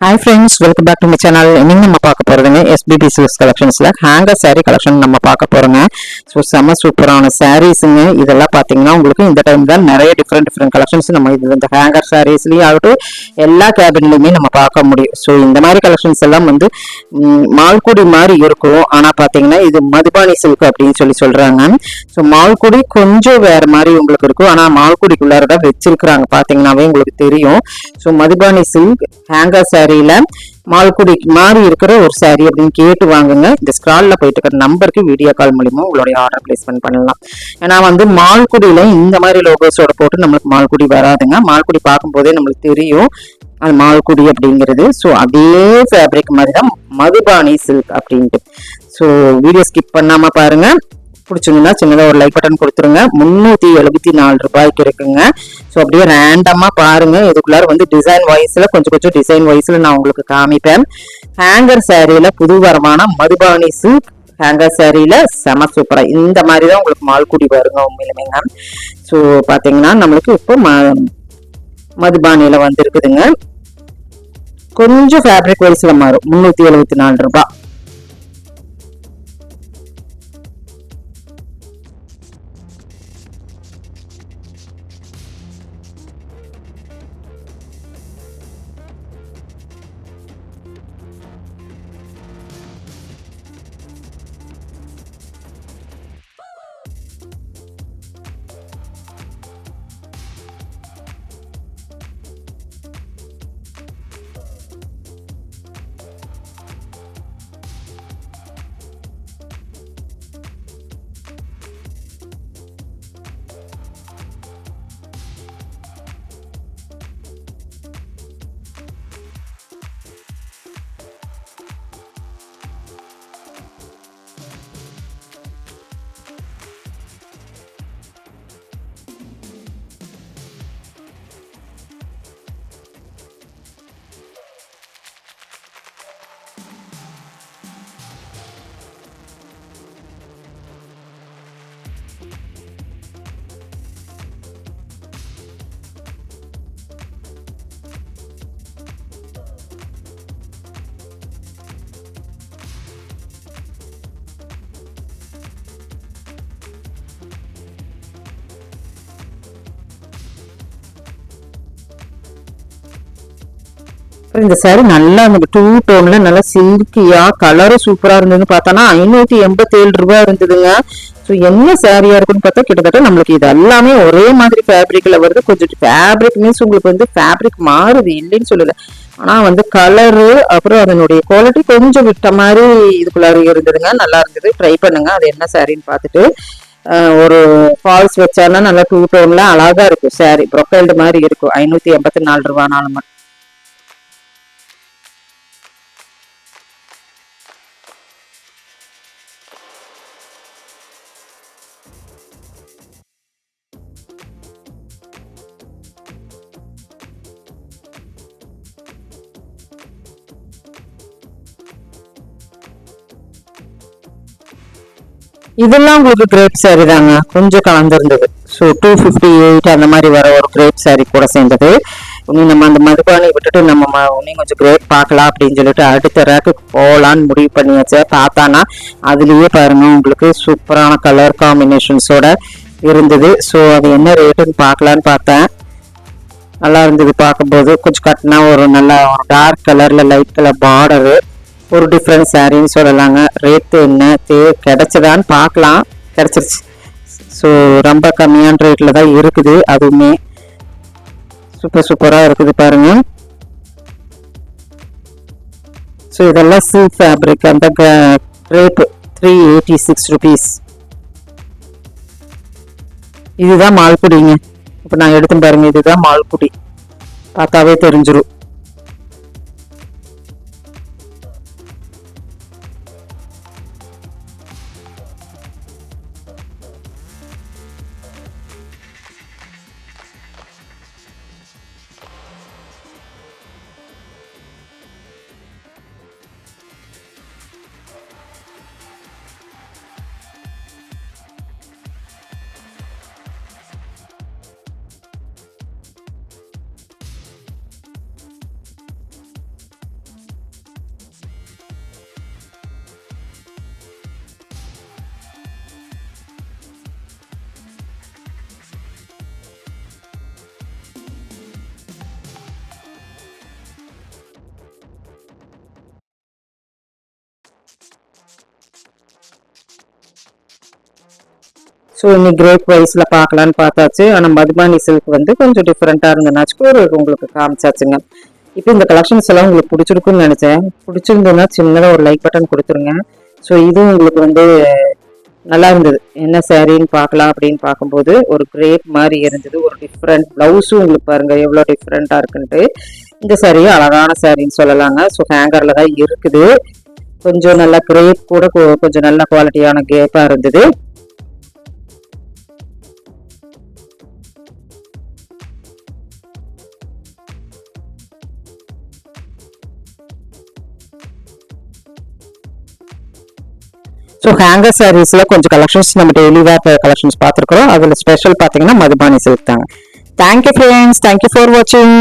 Hi friends welcome back to my channel இன்னைக்கு நம்ம பார்க்க போகிறதுங்க எஸ்பிபி சில்க்ஸ் கலெக்ஷன்ஸில் ஹேங்கர் சாரீ கலெக்ஷன் நம்ம பார்க்க போகிறோங்க ஸோ செம்ம சூப்பரான சாரீஸுங்க இதெல்லாம் பார்த்தீங்கன்னா உங்களுக்கு இந்த டைம் தான் நிறைய டிஃப்ரெண்ட் டிஃப்ரெண்ட் கலெக்ஷன்ஸ் நம்ம இது இந்த ஹேங்கர் சாரீஸ்லேயும் ஆகட்டும் எல்லா கேபின்லையுமே நம்ம பார்க்க முடியும். ஸோ இந்த மாதிரி கலெக்ஷன்ஸ் எல்லாம் வந்து மால்குடி மாதிரி இருக்கும். ஆனால் பார்த்தீங்கன்னா இது மதுபானி சில்க் அப்படின்னு சொல்லி சொல்கிறாங்க ஸோ மால்குடி கொஞ்சம் வேறு மாதிரி உங்களுக்கு இருக்கும். ஆனால் மால்குடிக்குள்ளார தான் வச்சிருக்கிறாங்க. பார்த்தீங்கன்னாவே உங்களுக்கு தெரியும். ஸோ மதுபானி சில்க் ஹேங்கர் சாரியில் மால்குடி மாதிரி இருக்கிற ஒரு saree அப்படின்னு கேட்டு வாங்குங்க. இந்த ஸ்க்ராலில் போயிட்டு இருக்கிற நம்பருக்கு வீடியோ கால் மூலிமா உங்களுடைய ஆர்டர் பிளேஸ்மெண்ட் பண்ணலாம். ஏன்னா வந்து மால்குடியில் இந்த மாதிரி லோகோஸோட போட்டு நம்மளுக்கு மால்குடி வராதுங்க. மால்குடி பார்க்கும்போதே நம்மளுக்கு தெரியும் அது மால்குடி அப்படிங்கிறது. ஸோ அதே ஃபேப்ரிக் மாதிரி தான் மதுபானி சில்க் அப்படின்ட்டு. ஸோ வீடியோ ஸ்கிப் பண்ணாமல் பாருங்க. பிடிச்சிங்கன்னா சின்னதாக ஒரு லைக் பட்டன் கொடுத்துருங்க. முந்நூற்றி எழுபத்தி நாலு ரூபாய்க்கு இருக்குங்க. ஸோ அப்படியே ரேண்டமாக பாருங்க. இதுக்குள்ளார வந்து டிசைன் வைஸில் கொஞ்சம் கொஞ்சம் டிசைன் வைஸில் நான் உங்களுக்கு காமிப்பேன். ஹேங்கர் புது புதுவரமான மதுபானி சூட் ஹேங்கர் சேரீயில் செம சூப்பராக இந்த மாதிரி தான் உங்களுக்கு மால்குடி வருங்க உண்மையிலுமேங்க ஸோ பார்த்தீங்கன்னா நம்மளுக்கு இப்போ ம மதுபானியில் வந்துருக்குதுங்க. கொஞ்சம் ஃபேப்ரிக் வைஸில் மாறும். முந்நூற்றி எழுபத்தி நாலு ரூபாய். அப்புறம் இந்த saree நல்லா அந்த டூ டோன்ல நல்லா சில்கியா கலரும் சூப்பரா இருந்ததுன்னு பார்த்தானா ஐநூத்தி எண்பத்தி ஏழு இருந்ததுங்க. ஸோ என்ன சாரியா இருக்குன்னு பார்த்தா கிட்டத்தட்ட நம்மளுக்கு இது எல்லாமே ஒரே மாதிரி ஃபேப்ரிக்ல வருது. கொஞ்சம் ஃபேப்ரிக் மீன்ஸ் உங்களுக்கு வந்து ஃபேப்ரிக் மாறுது இல்லைன்னு சொல்லல. ஆனா வந்து கலரு அப்புறம் அதனுடைய குவாலிட்டி கொஞ்சம் விட்ட மாதிரி இதுக்குள்ளார இருந்ததுங்க. நல்லா இருந்தது. ட்ரை பண்ணுங்க. அது என்ன சாரின்னு பார்த்துட்டு ஒரு ஃபால்ஸ் வச்சாலும் நல்லா டூ டோன்ல அழகா இருக்கும். சாரி ப்ரொஃபைல்டு மாதிரி இருக்கும். ஐநூத்தி எண்பத்தி நாலு ரூபானாலும். இதெல்லாம் உங்களுக்கு கிரேப் சாரி தாங்க. கொஞ்சம் கலந்துருந்தது. ஸோ டூ ஃபிஃப்டி எயிட் அந்த மாதிரி வர ஒரு கிரேப் சாரி கூட சேர்ந்தது. இனி நம்ம அந்த மதுபானை விட்டுட்டு நம்ம ம- இன்னும் கொஞ்சம் கிரேப் பார்க்கலாம் அப்படின்னு சொல்லிட்டு அடுத்த ரேக்குக்கு போகலான்னு முடிவு பண்ணியாச்சு. பார்த்தானா அதுலேயே பாருங்க உங்களுக்கு சூப்பரான கலர் காம்பினேஷன்ஸோட இருந்தது. ஸோ அது என்ன ரேட்டுன்னு பார்க்கலான்னு பார்த்தேன். நல்லா இருந்தது பார்க்கும்போது. கொஞ்சம் கட்டினா ஒரு நல்ல ஒரு டார்க் கலரில் லைட் கலர் பார்டரு ஒரு டிஃப்ரெண்ட் சாரின்னு சொல்லலாங்க. ரேட்டு என்ன? தே கிடச்சதான்னு பார்க்கலாம். கிடச்சிருச்சு. ஸோ ரொம்ப கம்மியான ரேட்டில் தான் இருக்குது. அதுவுமே சூப்பர் சூப்பராக இருக்குது பாருங்க. ஸோ இதெல்லாம் சில்க் ஃபேப்ரிக் அந்த rate three eighty six rupees இதுதான் மால்குடிங்க இப்போ நான் எடுத்து பாருங்க. இதுதான் மால்குடி பார்த்தாவே தெரிஞ்சிடும் ஸோ இன்னைக்கு கிரேப் வைஸில் பார்க்கலான்னு பார்த்தாச்சு. ஆனால் மதுபானி சில்க் வந்து கொஞ்சம் டிஃப்ரெண்ட்டாக இருந்ததுனாச்சுக்கு ஒரு உங்களுக்கு காமிச்சாச்சுங்க. இப்போ இந்த கலெக்ஷன்ஸ் எல்லாம் உங்களுக்கு பிடிச்சிருக்குன்னு நினச்சேன். பிடிச்சிருந்ததுன்னா சின்னதாக ஒரு லைக் பட்டன் கொடுத்துருங்க. ஸோ இதுவும் உங்களுக்கு வந்து நல்லா இருந்தது. என்ன சேரீன்னு பார்க்கலாம் அப்படின்னு பார்க்கும்போது ஒரு கிரேப் மாதிரி இருந்தது. ஒரு டிஃப்ரெண்ட் ப்ளவுஸும் உங்களுக்கு பாருங்கள் எவ்வளோ டிஃப்ரெண்ட்டாக இருக்குன்ட்டு. இந்த சேரீ அழகான சேரீன்னு சொல்லலாங்க. ஸோ ஹேங்கரில் தான் இருக்குது. கொஞ்சம் நல்ல கிரேப் கூட கொஞ்சம் நல்ல குவாலிட்டியான கேப்பாக இருந்தது. ஸோ ஹேங்கர் சாரீஸில் கொஞ்சம் கலெக்ஷன்ஸ் நம்ம டெய்லி வேர் கலெக்ஷன்ஸ் பார்த்துருக்குறோம். அதில் ஸ்பெஷல் பார்த்தீங்கன்னா மதுபானி சில்க் தாங்க. Thank you friends thank you for வாட்சிங்